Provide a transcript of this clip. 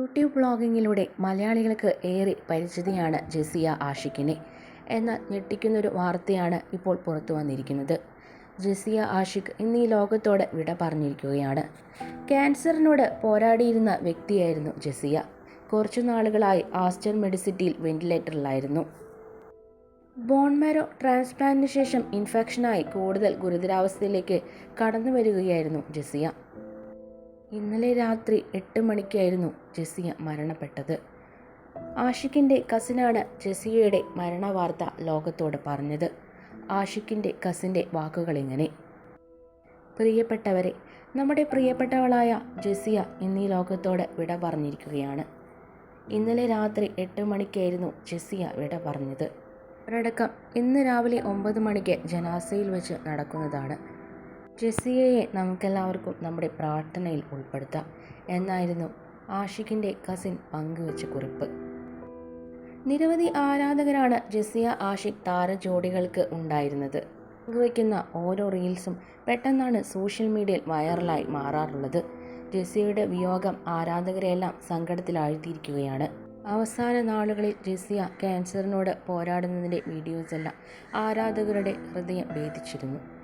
YouTube ബ്ലോഗിങ്ങിലൂടെ മലയാളികൾക്ക് ഏറെ പരിചിതയാണ് ജെസിയ ആഷിഖിനെ. എന്നാൽ ഞെട്ടിക്കുന്നൊരു വാർത്തയാണ് ഇപ്പോൾ പുറത്തു വന്നിരിക്കുന്നത്. ജെസിയ ആഷിഖ് ഇന്ന് ഈ ലോകത്തോട് വിട പറഞ്ഞിരിക്കുകയാണ്. ക്യാൻസറിനോട് പോരാടിയിരുന്ന വ്യക്തിയായിരുന്നു ജെസിയ. കുറച്ചു നാളുകളായി ആസ്റ്റർ മെഡിസിറ്റിയിൽ വെന്റിലേറ്ററിലായിരുന്നു. ബോൺമാരോ ട്രാൻസ്പ്ലാന്റിന് ശേഷം ഇൻഫെക്ഷനായി കൂടുതൽ ഗുരുതരാവസ്ഥയിലേക്ക് കടന്നു വരികയായിരുന്നു ജെസിയ. ഇന്നലെ രാത്രി എട്ട് മണിക്കായിരുന്നു ജെസിയ മരണപ്പെട്ടത്. ആഷിഖിന്റെ കസിനാണ് ജെസിയയുടെ മരണവാർത്ത ലോകത്തോട് പറഞ്ഞത്. ആഷിഖിന്റെ കസിന്റെ വാക്കുകളിങ്ങനെ പ്രിയപ്പെട്ടവരെ നമ്മുടെ പ്രിയപ്പെട്ടവളായ ജെസിയ ഇന്നീ ലോകത്തോട് വിട പറഞ്ഞിരിക്കുകയാണ്. ഇന്നലെ രാത്രി എട്ട് മണിക്കായിരുന്നു ജെസിയ വിട പറഞ്ഞത്. ഒരടക്കം ഇന്ന് രാവിലെ ഒമ്പത് മണിക്ക് ജനാസയിൽ വെച്ച് നടക്കുന്നതാണ്. ജെസിയയെ നമുക്കെല്ലാവർക്കും നമ്മുടെ പ്രാർത്ഥനയിൽ ഉൾപ്പെടുത്താം. എന്നായിരുന്നു ആഷിഖിന്റെ കസിൻ പങ്കുവച്ച കുറിപ്പ്. നിരവധി ആരാധകരാണ് ജെസിയ ആഷിഖ് താര ജോഡികൾക്ക് ഉണ്ടായിരുന്നത്. പങ്കുവയ്ക്കുന്ന ഓരോ റീൽസും പെട്ടെന്നാണ് സോഷ്യൽ മീഡിയയിൽ വൈറലായി മാറാറുള്ളത്. ജെസിയയുടെ വിയോഗം ആരാധകരെയെല്ലാം സങ്കടത്തിലാഴ്ത്തിയിരിക്കുകയാണ്. അവസാന നാളുകളിൽ ജെസിയ ക്യാൻസറിനോട് പോരാടുന്നതിന്റെ വീഡിയോസെല്ലാം ആരാധകരുടെ ഹൃദയം ഭേദിച്ചിരുന്നു.